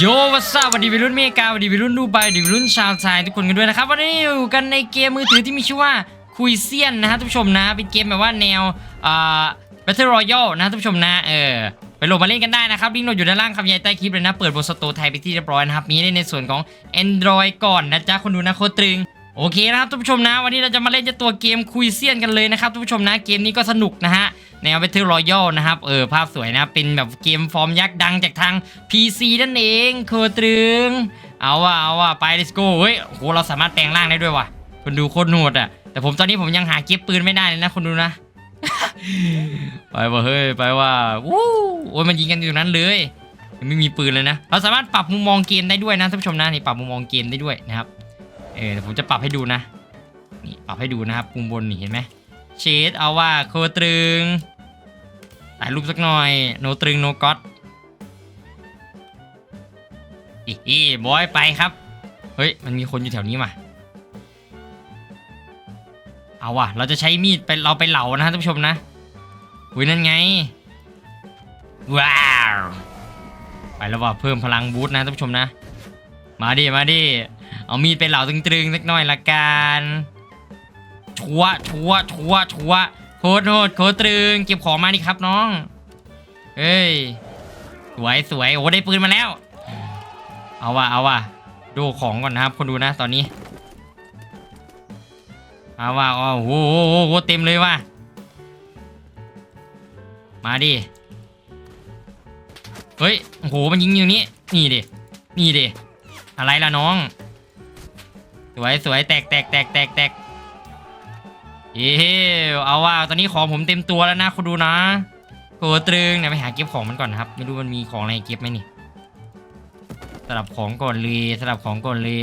โยวัสดีวัสดีวัยรุ่นเมกาสวัสดีวัยรุ่นดูไบวัสดีวัยรุ่นชาวไทยทุกคนกันด้วยนะครับวันนี้อยู่กันในเกมมือถือที่มีชื่อว่าคุยเซียนนะฮะทุกผู้ชมนะเป็นเกมแบบว่าแนวอ่า Battle Royale นะท่านผู้ชมนะเออไปโหลดมาเล่นกันได้นะครับลิงก์โหลดอยู่ด้านล่างคำใหญ่ใต้คลิปเลยนะ เปิดบนสตูไทยไปที่เรียบร้อยนะครับมีในส่วนของ Android ก่อนนะจ๊ะคนดูนะโคตรตรึง โอเคนะครับท่านผู้ชมนะ วันนี้เราจะมาเล่นเจ้าตัวเกมคุยเซียนกันเลยนะครับท่านผู้ชมนะเกมนี้ก็สนุกนะฮะแนว Battle Royale นะครับเออภาพสวยนะเป็นแบบเกมฟอร์มยักษ์ดังจากทาง PC นั่นเองโคตรึง เอาว่ะเอาว่ะไป let's go เฮ้ยโหเราสามารถแปลงร่างได้ด้วยว่ะคนดูโคตรโหดอะแต่ผมตอนนี้ผมยังหาเก็บปืนไม่ได้เลยนะคนดูนะ ไปว่ะเฮ้ยไปว่าวู้โอ้ยมันยิงกันอยู่นั้นเลยไม่มีปืนเลยนะ เราสามารถปรับมุมมองเกมได้ด้วยนะท่านผู้ชมนะนี่ปรับมุมมองเกมได้ด้วยนะครับ เออผมจะปรับให้ดูนะ นี่ปรับให้ดูนะครับมุมบนนี่เห็นไหมเชดเอาว่าโคตรึงถ่ายรูปสักหน่อยโนตรึงโนก็อตอีบอยไปครับ เฮ้ย มันมีคนอยู่แถวนี้มาเอาว่ะ เราจะใช้มีดไปเราไปเหล่านะท่านผู้ชมนะอุ้ยนั่นไง ว้าว ไปแล้วว่าเพิ่มพลังบูสต์นะท่านผู้ชมนะ มาดิ มาดิ เอามีดไปเหล่าตึงๆสักหน่อยละกันชัวชัวชัวชัวโคตรโหดโคตรตรึงเก็บของมาดิครับน้องเฮ้ยสวยสวยโอ้ได้ปืนมาแล้ว เอาว่ะเอาว่ะดูของก่อนนะครับ คนดูนะตอนนี้เอาว่ะอ๋อโอ้โหโอ้โหเต็มเลยว่ะมาดิเฮ้ยโอ้โหมันยิงอยู่นี่นี่ดินี่ดิอะไรล่ะน้อง สวยสวยแตกแตกแตกแตกแตกเย้เอาว่าตอนนี้ของผมเต็มตัวแล้วนะคุณดูนะโกตรึงเนี่ยไปหาเก็บของมันก่อนนะครับ ไม่รู้มันมีของอะไรเก็บไหมนี่สลับของก่อนเลยสลับของก่อนเลย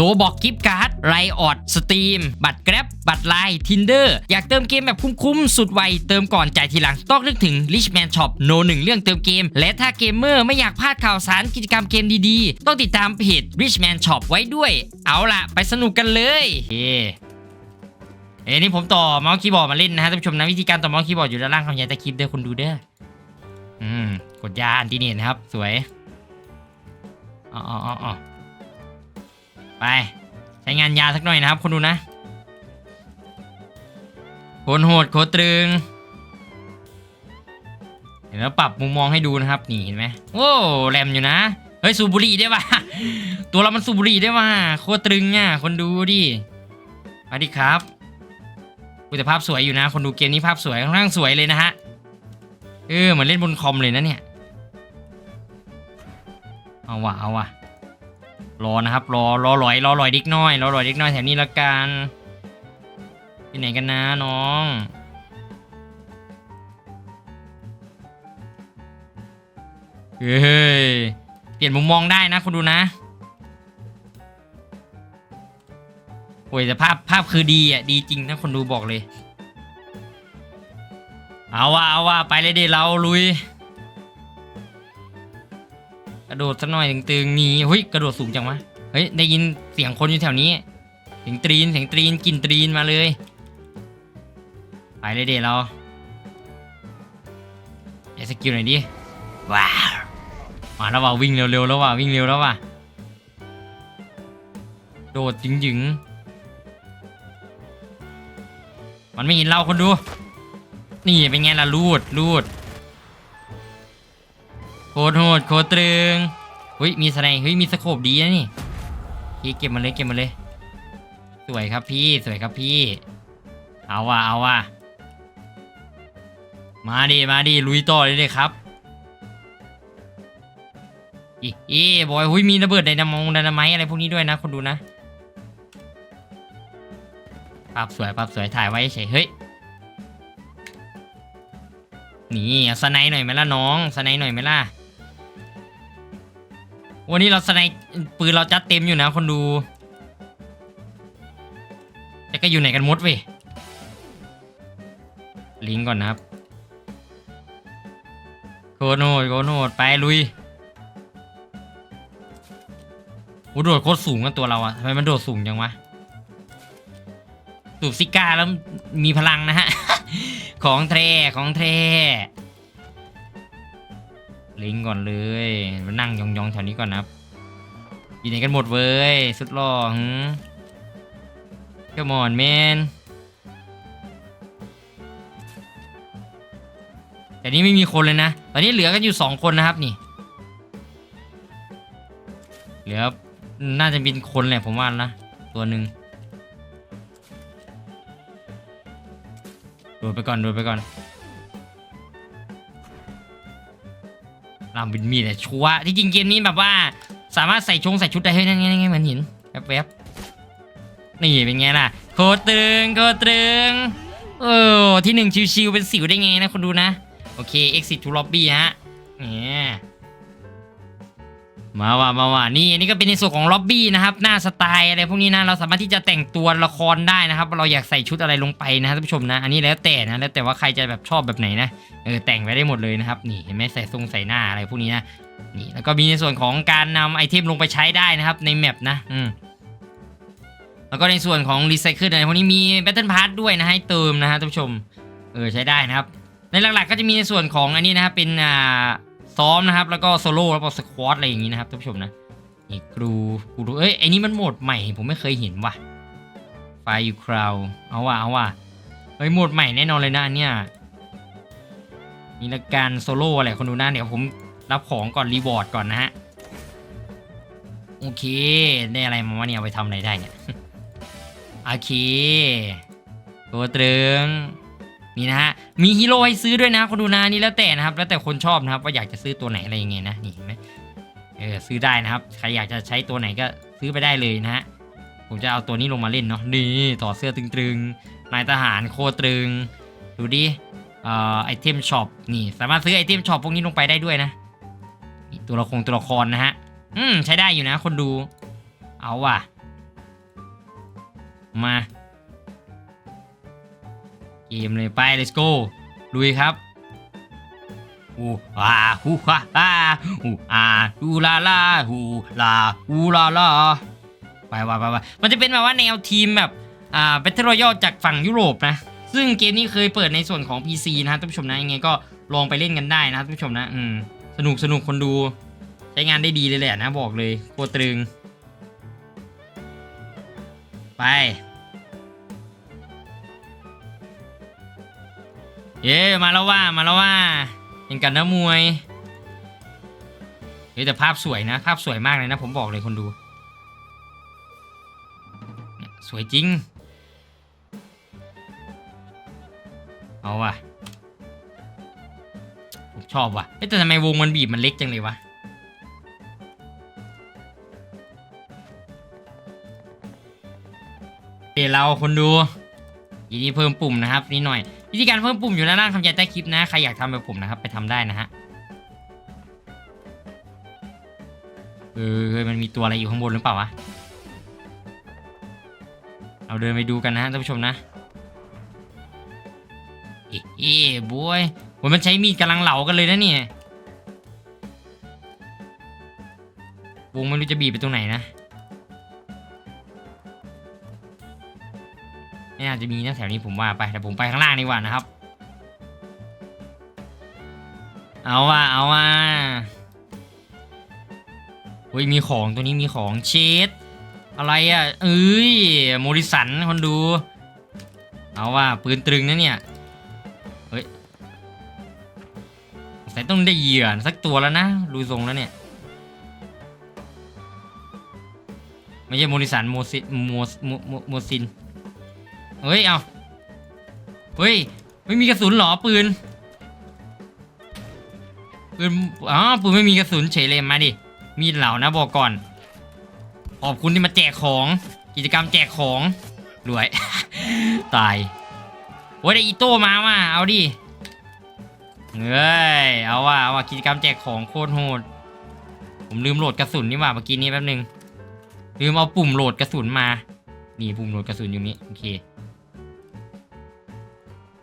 ลบอกกิฟต์การ์ดไรออดสตรีมบัตรแกร็บบัตรไลน์ทินเดอร์อยากเติมเกมแบบคุ้มๆ สุดไว เติมก่อนจ่ายทีหลัง ต้องนึกถึง Richman Shop โนหนึ่งเรื่องเติมเกม และถ้าเกมเมอร์ไม่อยากพลาดข่าวสารกิจกรรมเกมดีๆ ต้องติดตามเพจ Richman Shop ไว้ด้วย เอาล่ะ ไปสนุกกันเลยเฮ้เอ้นี่ผมต่อเมาส์คีย์บอร์ดมาเล่นนะฮะท่านผู้ชมนะวิธีการต่อเมาส์คีย์บอร์ดอยู่ด้านล่างคำยันตะคลิปเด้อคนดูเด้ออืมกดยาอันติเนตนครับ สวยอ๋ออ๋ออ๋อ ไป ใช้งานยาสักหน่อยนะครับคนดูนะโคนโหดโคตรตึง เห็นแล้วปรับมุมมองให้ดูนะครับ นี่เห็นไหมโอ้แรมอยู่นะ เฮ้ยสูบุรีได้ป่ะตัวเรามันสูบุรีได้ป่ะโคตรตึงอะคนดูดิมาดิครับอุ๊ยแต่ภาพสวยอยู่นะ คนดูเกมนี้ภาพสวยค่อนข้างสวยเลยนะฮะ เออเหมือนเล่นบนคอมเลยนะเนี่ย เอาว่ะเอาว่ะ รอนะครับ รอรอลอยรอลอยดิกน้อยรอลอยดิกน้อยแถวนี้ละกันที่ไหนกันนะน้องเฮ้ยเปลี่ยนมุมมองได้นะคุณดูนะโอ้ยแต่ภาพภาพคือดีอะดีจริงนะคนดูบอกเลย เอาว่าเอาว่าไปเลยเดี๋ยวเราลุย กระโดดสักหน่อยตึงๆนี่เฮ้ยกระโดดสูงจังวะเฮ้ยได้ยินเสียงคนอยู่แถวนี้เสียงตรีนเสียงตรีนกลินตรีนมาเลยไปเลยเดี๋ยวเราเอสกิลหน่อยดิว้าวมาแล้วว่ะวิ่งเร็วๆแล้วว่ะวิ่งเร็วแล้วว่ะโดดจริงๆมันไม่เห็นเราคนดู นี่เป็นไงล่ะลูดลูด โคตรโหดโคตรตรึงเฮ้ยมีสไนเฮ้ยมีสโคบดีนะนี่พี่เก็บมาเลยเก็บมาเลย สวยครับพี่สวยครับพี่ เอาว่ะเอาว่ะมาดิมาดิลุยต่อเลยเลยครับอีอีบอยหุ้ยมีระเบิดไดนามงไดนาไมต์อะไรพวกนี้ด้วยนะคนดูนะภาพสวยภาพสวยถ่ายไว้เฉยเฮ้ยนี่เอาสไนหน่อยไหมล่ะน้องสไนหน่อยไหมล่ะ วันนี้เราสไนปืนเราจัดเต็มอยู่นะคนดู แต่ก็อยู่ไหนกันมดเว้ยลิงก์ก่อนนะครับโคโนดโคโนดไปลุยโอ้โดดโคตรสูงกันตัวเราอะทำไมมันโดดสูงจังวะสูบซิก้าแล้วมีพลังนะฮะ ของแท้ของแท้ ลิงก่อนเลยมานั่งยองๆแถวนี้ก่อนนะครับอยู่ไหนกันหมดเว้ยสุดหล่อหืม Come on man แต่นี่ไม่มีคนเลยนะ ตอนนี้เหลือกันอยู่สองคนนะครับนี่ เหลือน่าจะเป็นคนแหละผมว่านะ ตัวหนึ่งดดไปก่อนดดไปก่อน ลามบินมีแต่ชัวร์ที่จริงเกมนี้แบบว่า สามารถใส่ชงใส่ชุดได้ให้นั่นไงนั่นไงเหมือนหินแวบๆนี่เป็นไงล่ะโคตรึงโคตรตรึงเออที่หนึ่งชิวๆเป็นสิวได้ไงนะคนดูนะ โอเค exit to lobby ฮะ มาว่ามาว่านี่อันนี้ก็เป็นในส่วนของล็อบบี้นะครับหน้าสไตล์อะไรพวกนี้นะเราสามารถที่จะแต่งตัวละครได้นะครับเราอยากใส่ชุดอะไรลงไปนะท่านผู้ชมนะ อันนี้แล้วแต่นะแล้วแต่ว่าใครจะแบบชอบแบบไหนนะเออแต่งไปได้หมดเลยนะครับนี่เห็นไหมใส่ทรงใส่หน้าอะไรพวกนี้นะนี่แล้วก็มีในส่วนของการนำไอเทมลงไปใช้ได้นะครับในแมปนะอืมแล้วก็ในส่วนของรีไซเคิลอะไรพวกนี้มีแบตเทิลพาร์ด้วยนะให้เติมนะฮะท่านผู้ชมเออใช้ได้นะครับ ในหลักๆก็จะมีในส่วนของอันนี้นะครับเป็นอ่า ซ้อมนะครับ แล้วก็โซโล่แล้วก็สควอตอะไรอย่างนี้นะครับท่านผู้ชมนะนี่กรูกรูเอ้ยไอ้นี่มันโหมดใหม่ผมไม่เคยเห็นว่ะไฟยูคราวเอาว่ะเอาว่ะเฮ้ยโหมดใหม่แน่นอนเลยนะเนี่ยนี่ละการโซโล่อะไรคนดูนะเดี๋ยวผมรับของก่อนรีวอร์ดก่อนนะฮะโอเคได้อะไรมาวะเนี่ยเอาไปทำอะไรได้เนี่ยโอเคตัวตรึง นี่นะฮะมีฮีโร่ให้ซื้อด้วยนะคนดูนะนี่แล้วแต่นะครับ แล้วแต่คนชอบนะครับว่าอยากจะซื้อตัวไหนอะไรยังไงนะนี่เห็นไหมเออซื้อได้นะครับใครอยากจะใช้ตัวไหนก็ซื้อไปได้เลยนะฮะผมจะเอาตัวนี้ลงมาเล่นเนาะนี่ต่อเสื้อตึงๆนายทหารโคตรึง ดูดิเอ่อไอเทมช็อปนี่สามารถซื้อไอเทมช็อปพวกนี้ลงไปได้ด้วยนะมีตัวละครตัวละครนะฮะอืมใช้ได้อยู่นะ คนดู เอาว่ะ มา เกมเลยไป let's go ลุยครับอูอาฮูฮาอาอูอาอูลาลาฮูลาอูลาลาไปไปไปไปมันจะเป็นแบบว่าแนวทีมแบบอ่า Battle Royale จากฝั่งยุโรปนะ ซึ่งเกมนี้เคยเปิดในส่วนของ PC นะท่านผู้ชมนะยังไงก็ลองไปเล่นกันได้นะท่านผู้ชมนะอืมสนุกสนุกคนดู ใช้งานได้ดีเลยแหละนะบอกเลยโคตรตรึง ไป เย้มาแล้วว่ามาแล้วว่าเห็นกันนะมวยเฮ้ยแต่ภาพสวยนะ ภาพสวยมากเลยนะ ผมบอกเลยคนดู สวยจริง เอาว่ะ ผมชอบว่ะเอ๊ะแต่ทำไมวงมันบีบมันเล็กจังเลยวะเดี๋ยวเราคนดูทีนี้เพิ่มปุ่มนะครับนิดหน่อย วิธีการเพิ่มปุ่มอยู่ด้านล่างคำยันใต้คลิปนะใครอยากทำแบบผมนะครับไปทำได้นะฮะเออเมันมีตัวอะไรอยู่ข้างบนหรือเปล่าวะเราเดินไปดูกันนะท่านผู้ชมนะเอ๊ะเอ๊ะบวยโหมันใช้มีดกำลังเหลากันเลยนะเนี่ยวงไม่รู้จะบีบไปตรงไหนนะ ไม่น่าจะมีนะแถวนี้ผมว่าไปแต่ผมไปข้างล่างดีกว่านะครับ เอาว่าเอาว่าเฮ้ยมีของตัวนี้มีของเชดอะไรอะเอ้ยโมริสันคนดู เอาว่าปืนตรึงนะเนี่ยเฮ้ยสงสัยต้องได้เหยื่อสักตัวแล้วนะดูทรงแล้วเนี่ยไม่ใช่โมริสันโมซิโมโมโมโมซิน เฮ้ย เอาเฮ้ย ไม่มีกระสุนหรอปืน ปืน อ๋อ ปืนไม่มีกระสุนเฉยเลยมาดิ มีดเหล่านะบอกก่อน ขอบคุณที่มาแจกของ กิจกรรมแจกของ รวย ตายโอ้ยได้อีโต้มาว่ะ เอาดิ เฮ้ย เอาว่ะ เอาว่ะ กิจกรรมแจกของโคตรโหด ผมลืมโหลดกระสุนนี่ว่าเมื่อกี้นี้แป๊บนึง ลืมเอาปุ่มโหลดกระสุนมา นี่ปุ่มโหลดกระสุนอยู่นี้ โอเค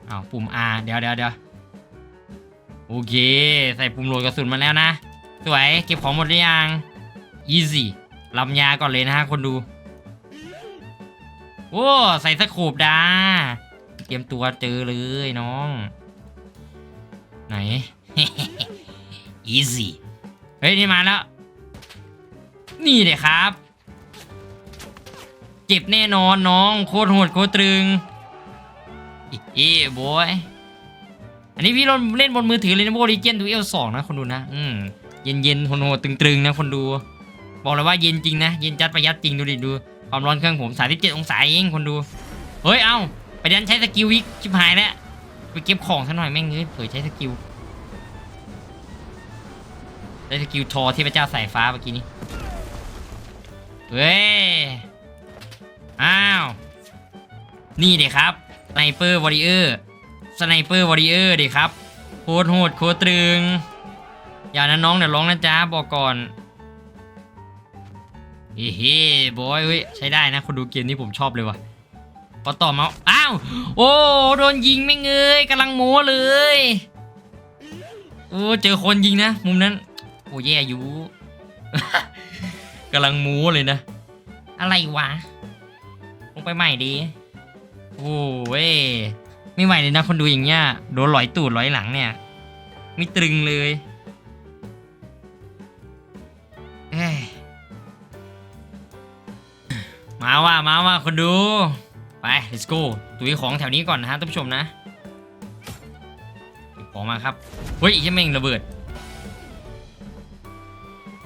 อ้าวปุ่ม R เดี๋ยวเดี๋ยวเดี๋ยวโอเค ใส่ปุ่มโหลดกระสุนมาแล้วนะ สวย เก็บของหมดหรือยัง easy ลำยาก่อนเลยนะฮะคนดู โอ้ ใส่สโคปดา เตรียมตัวเจอเลยน้อง ไหน easy เฮ้ย นี่มาแล้ว นี่เลยครับเจ็บแน่นอนน้อง โคตรโหดโคตรตรึง เอ้บอยอันนี้พี่เล่นเล่นบนมือถือเลยนะโบลิเจนดูเอลสองนะคนดูนะ อืมเย็นเย็นๆโหดตึงๆนะคนดู บอกเลยว่าเย็นจริงนะ เย็นจัดประหยัดจริงดูดิดู ความร้อนเครื่องผม37องศาเองคนดู เฮ้ย เอ้าไปดันใช้สกิลวิกชิบหายแล้ว ไปเก็บของซะหน่อยแม่งเอ้ยเผยใช้สกิลได้สกิลทอที่พระเจ้าสายฟ้าเมื่อกี้นี้ เฮ้ย อ้าว นี่เด็ครับ สไนเปอร์วอริเออร์สไนเปอร์วอริเออร์ด็ครับโคตรโหดโคตรตรึง อย่านะน้องเดี๋ยวร้องนะจ๊ะบอกก่อนเฮ้เฮ้บอยเฮ้ยใช้ได้นะคนดูเกมนี้ผมชอบเลยว่ะพอต่อมาอ้าวโอ้โดนยิงไม่เงยกำลังโม้เลยโอ้เจอคนยิงนะ มุมนั้น โอ้แย่อยู่กำลังโม้เลยนะ อะไรวะ ลงไปใหม่ดี โอ้เว้ยไม่ไหวเลยนะคนดูอย่างเงี้ยโดนหลอยตูดหลอยหลังเนี่ย ไม่ตรึงเลยเอ้ยมาว่ามาว่าคนดู ไป let's go ตุยของแถวนี้ก่อนนะฮะท่านผู้ชมนะของมาครับ เฮ้ยไอ้เม่งระเบิด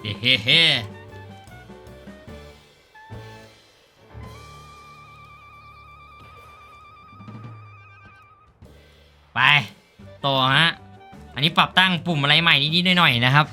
เฮ้เฮ้ ไป ต่อฮะ อันนี้ปรับตั้งปุ่มอะไรใหม่นิดๆหน่อยๆนะครับ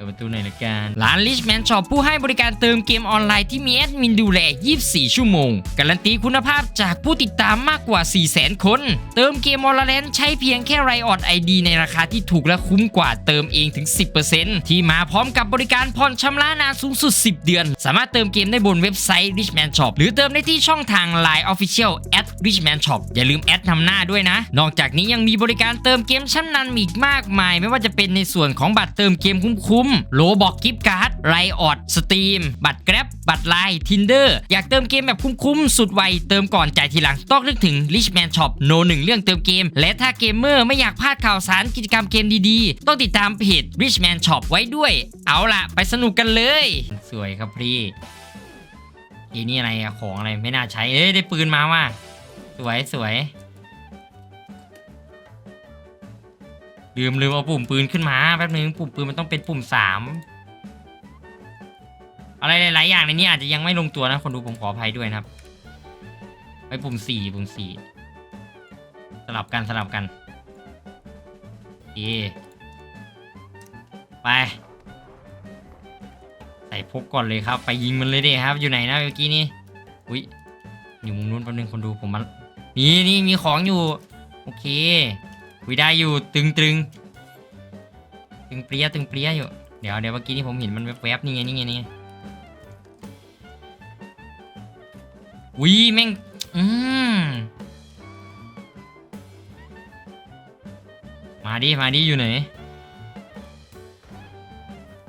ปิดประตูหน่อยละกันร้าน Richman Shop ผู้ให้บริการเติมเกมออนไลน์ที่มีแอดมินดูแล 24 ชั่วโมง การันตีคุณภาพจากผู้ติดตามมากกว่า 400,000 คน เติมเกมออนไลน์ใช้เพียงแค่ไรออดไอดีในราคาที่ถูกและคุ้มกว่าเติมเองถึง 10%ที่มาพร้อมกับบริการผ่อนชำระนานสูงสุด 10 เดือน สามารถเติมเกมได้บนเว็บไซต์ Richman Shop หรือเติมได้ที่ช่องทาง Line Official at Richman Shop อย่าลืมแอดนำหน้าด้วยนะ นอกจากนี้ยังมีบริการเติมเกมชั้นนำอีกมากมาย ไม่ว่าจะเป็นในส่วนของบัตรเติมเกมคุ้มโลบอกกิฟต์การ์ดไรออดสตรีม บัตรแกร็บบัตรไลน์ทินเดอร์อยากเติมเกมแบบคุ้มๆ สุดไว เติมก่อนจ่ายทีหลัง ต้องนึกถึง Richman Shop โนหนึ่งเรื่องเติมเกม และถ้าเกมเมอร์ไม่อยากพลาดข่าวสารกิจกรรมเกมดีๆ ต้องติดตามเพจ Richman Shop ไว้ด้วย เอาล่ะ ไปสนุกกันเลย สวยครับพี่อีนี่อะไรอะของอะไรไม่น่าใช้เอ้ยได้ปืนมาว่ะสวยสวย ลืมลืมเอาปุ่มปืนขึ้นมาแป๊บนึงปุ่มปืนมันต้องเป็นปุ่มสามอะไรหลายๆอย่างในนี้อาจจะยังไม่ลงตัวนะคนดูผมขออภัยด้วยนะครับ ไปปุ่มสี่ปุ่มสี่สลับกันสลับกันโอไป ใส่พกก่อนเลยครับ ไปยิงมันเลยดิครับ อยู่ไหนนะเมื่อกี้นี้อุ้ยอยู่มุมนู้นแป๊บนึงคนดูผมมันนี่นี่มีของอยู่ โอเค วิได้อยู่ตึงตึงตึงเปรี้ยตึงเปรี้ยอยู่ เดี๋ยวเดี๋ยวเมื่อกี้นี้ผมเห็นมันแวบๆนี่ไงนี่ไงนี่ไงอุ้ยแม่งอืมมาดิมาดิอยู่ไหน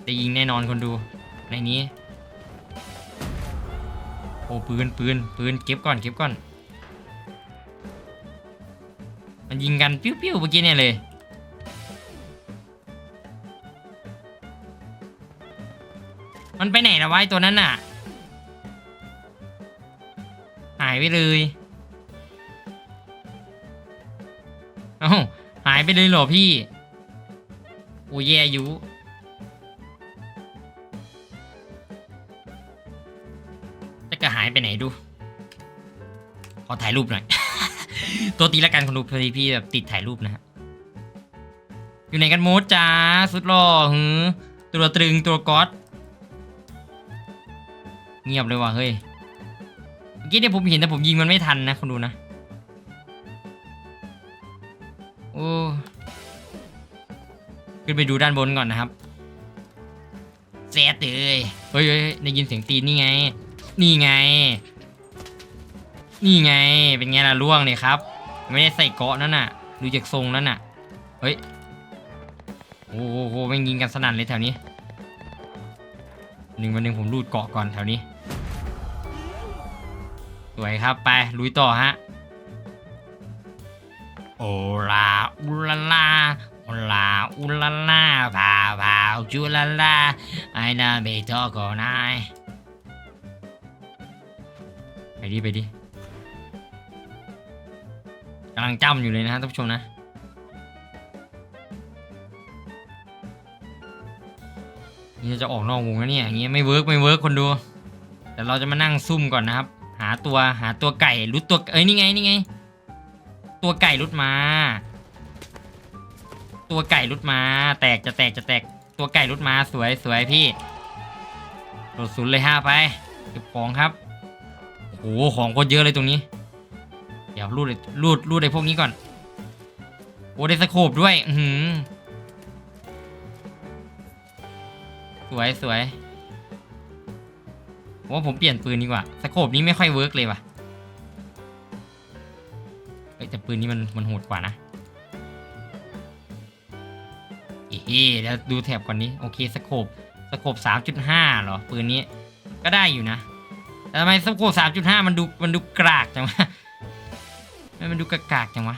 จะยิงแน่นอนคนดูในนี้โอ้ปืนปืนปืนเก็บก่อนเก็บก่อน มันยิงกันปิ้วๆเมื่อกี้เนี่ยเลย มันไปไหนนะวะไอ้ตัวนั้นน่ะ หายไปเลยเอ้าหายไปเลยเหรอพี่โอ้แย่อยู่จะกระหายไปไหนดู ขอถ่ายรูปหน่อย ตัวตีละกันคนดูพอดีพี่แบบติดถ่ายรูปนะฮะอยู่ไหนกันโมดจ้าสุดหล่อหือตัวตรึงตัวก๊อตเงียบเลยว่ะเฮ้ยเมื่อกี้เนี่ยผมเห็นแต่ผมยิงมันไม่ทันนะคนดูนะโอ้ขึ้นไปดูด้านบนก่อนนะครับแซดเลยเฮ้ยเฮ้ยเฮ้ยได้ยินเสียงตีนนี่ไง นี่ไง นี่ไง เป็นไงล่ะล่วงเนี่ยครับ ไม่ได้ใส่เกาะนั่นน่ะ ดูจากทรงนั่นน่ะ เฮ้ย โอ้โหแม่งยิงกันสนั่นเลยแถวนี้ หนึ่งวันหนึ่งผมรูดเกาะก่อนแถวนี้ สวยครับไปลุยต่อฮะ โอลาอุลาลาโอลาอุลาลาพาพาจูลาลาไอ้นาเบทอก่อนนายไปดิไปดิำลังจำอยู่เลยนะฮะท่านผู้ชมนะนี่จะออกนอกวงแล้วเนี่ยอย่างเงี้ยไม่เวิร์กไม่เวิร์กคนดูแต่เราจะมานั่งซุ่มก่อนนะครับ หาตัวหาตัวไก่รุดตัวเอ้ยนี่ไงนี่ไง ตัวไก่รุดมา ตัวไก่รุดมา แตกจะแตกจะแตกตัวไก่รุดมาสวยสวยพี่โดดศูนย์เลยห้าไปเก็บของครับโอ้โหของโคตรเยอะเลยตรงนี้ เดี๋ยวรูดเลยรูดรูดไอ้พวกนี้ก่อน โอ้ได้สโคบด้วย อือหือสวยสวยผมว่าผมเปลี่ยนปืนดีกว่าสโคบนี้ไม่ค่อยเวิร์กเลยว่ะเอ้ยแต่ปืนนี้มันมันโหดกว่านะเอ๊ะแล้วดูแถบก่อนนี้ โอเคสโคบสโคบสามจุดห้าเหรอ ปืนนี้ก็ได้อยู่นะแต่ทำไมสโคบสามจุดห้ามันดูมันดูกรากจังวะ มมันดูกากากจังวะ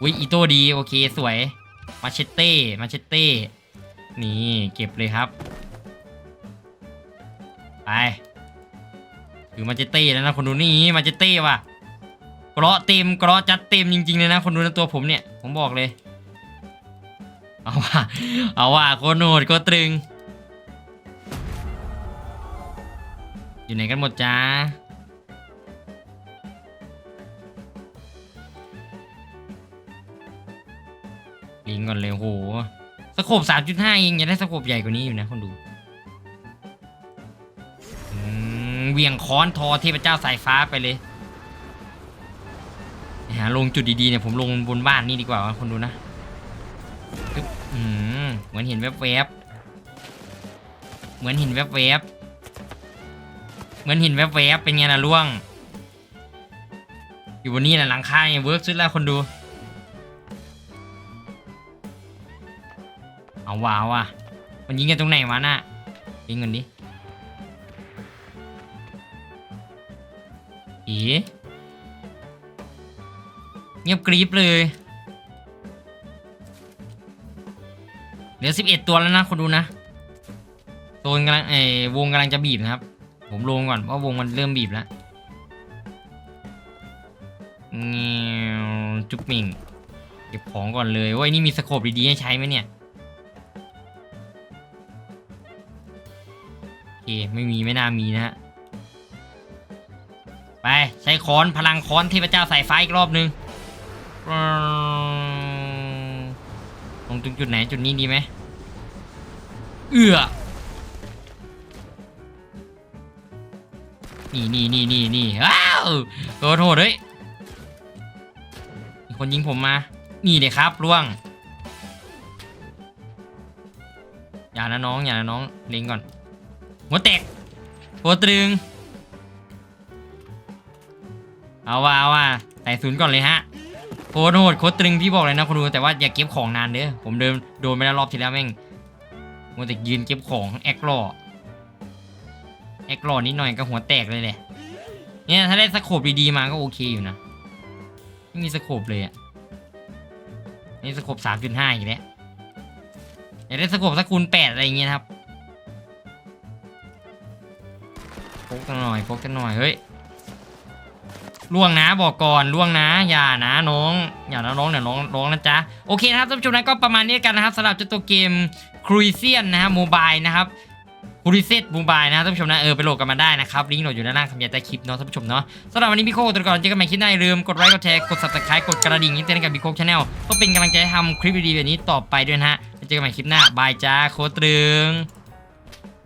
อุ้ยอีโต้ดีโอเคสวย มาเชตเต้ มาเชตเต้ นี่เก็บเลยครับ ไปถือมาเจเต้แล้วนะคนดูนี่มาเจเต้ว่ะเกราะเต็มเกราะจัดเต็มจริงๆเลยนะคนดูนะตัวผมเนี่ย ผมบอกเลย เอาว่ะเอาว่ะโคโหดโคตรตรึง อยู่ไหนกันหมดจ้า ลิงก่อนเลยโหสโคบ3.5เองยังได้สโคบใหญ่กว่านี้อยู่นะคนดูอืมเวียงค้อนทอเทพเจ้าสายฟ้าไปเลยหาลงจุดดีๆเนี่ยผมลงบนบ้านนี่ดีกว่าคนดูนะฮึเหมือนเห็นแวบๆเหมือนเห็นแวบๆเหมือนเห็นแวบๆเป็นไงล่ะล่วง อยู่บนนี้นะหลังคาเนี่ยเวิร์กสุดแล้วคนดู เอาว่ะเอาว่ะมันยิงกันตรงไหนวะน่ะยิงกันดิอีเงียบกรีบเลยเหลือสิบเอ็ดตัวแล้วนะคนดูนะโซนกำลังเอวงกำลังจะบีบนะครับ ผมลงก่อนเพราะวงมันเริ่มบีบแล้วเงี้ยวจุกมิงเก็บของก่อนเลยว่านี่มีสโคปดีๆให้ใช้ไหมเนี่ย เคไม่มีไม่น่ามีนะฮะไปใช้ค้อนพลังค้อนเทพเจ้าสายฟ้าอีกรอบนึงตรงจุดไหนจุดนี้ดีไหมเอือนี่นี่นี่นี่นี่ว้าวโดนโหดเฮ้ยมีคนยิงผมมา นี่เลยครับล่วง อย่านะน้อง อย่านะน้องเล็งก่อน หัวแตกหัวตรึง เอาว่าเอาว่าใส่ศูนย์ก่อนเลยฮะโคตรโหดโคตรตรึงพี่บอกเลยนะคนดูแต่ว่าอย่าเก็บของนานเด้อผมเดินโดนไปแล้วรอบที่แล้วแม่งมัวแต่ยืนเก็บของแอคลอแอคลอนิดหน่อยก็หัวแตกเลยแหละเนี่ยถ้าได้สโคปดีๆมาก็โอเคอยู่นะไม่มีสโคปเลยอะนี่สโคปสามจุดห้าอีกแล้วอยากได้สโคปสักคูณแปดอะไรเงี้ยครับ พกกันหน่อยพกกันหน่อยเฮ้ยล่วงนะบอกก่อนล่วงนะอย่านะน้องอย่านะน้องเดี๋ยวน้องร้องนะจ๊ะโอเคนะครับท่านผู้ชมนะก็ประมาณนี้กันนะครับสำหรับเจ้าตัวเกมครูเซียนนะฮะโมบายนะครับครูเซตโมบายนะท่านผู้ชมนะเออไปโหลดกันมาได้นะครับลิงก์โหลดอยู่ด้านล่างคำยันใต้คลิปเนาะท่านผู้ชมเนาะสำหรับวันนี้พี่โคกตัวก่อนเจอกันใหม่คลิปหน้าอย่าลืมกดไลค์กดแชร์กด subscribe กดกระดิ่งนี้เตือนกับพี่โคกชาแนลก็เป็นกำลังใจให้ทำคลิปดีๆแบบนี้ต่อไปด้วยนะฮะเจอกันใหม่คลิปหน้าบายจ้าโคตรึง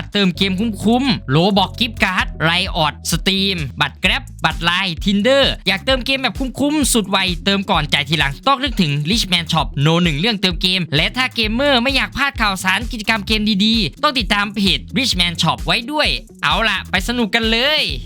ตรเติมเกมคุ้มๆโลบอกกิฟต์การ์ดไรออดสตรีมบัตรแกร็บบัตรไลน์ทินเดอร์อยากเติมเกมแบบคุ้มๆ สุดไว เติมก่อนจ่ายทีหลัง ต้องนึกถึง Richman Shop โนหนึ่งเรื่องเติมเกม และถ้าเกมเมอร์ไม่อยากพลาดข่าวสารกิจกรรมเกมดีๆ ต้องติดตามเพจ Richman Shop ไว้ด้วย เอาล่ะ ไปสนุกกันเลย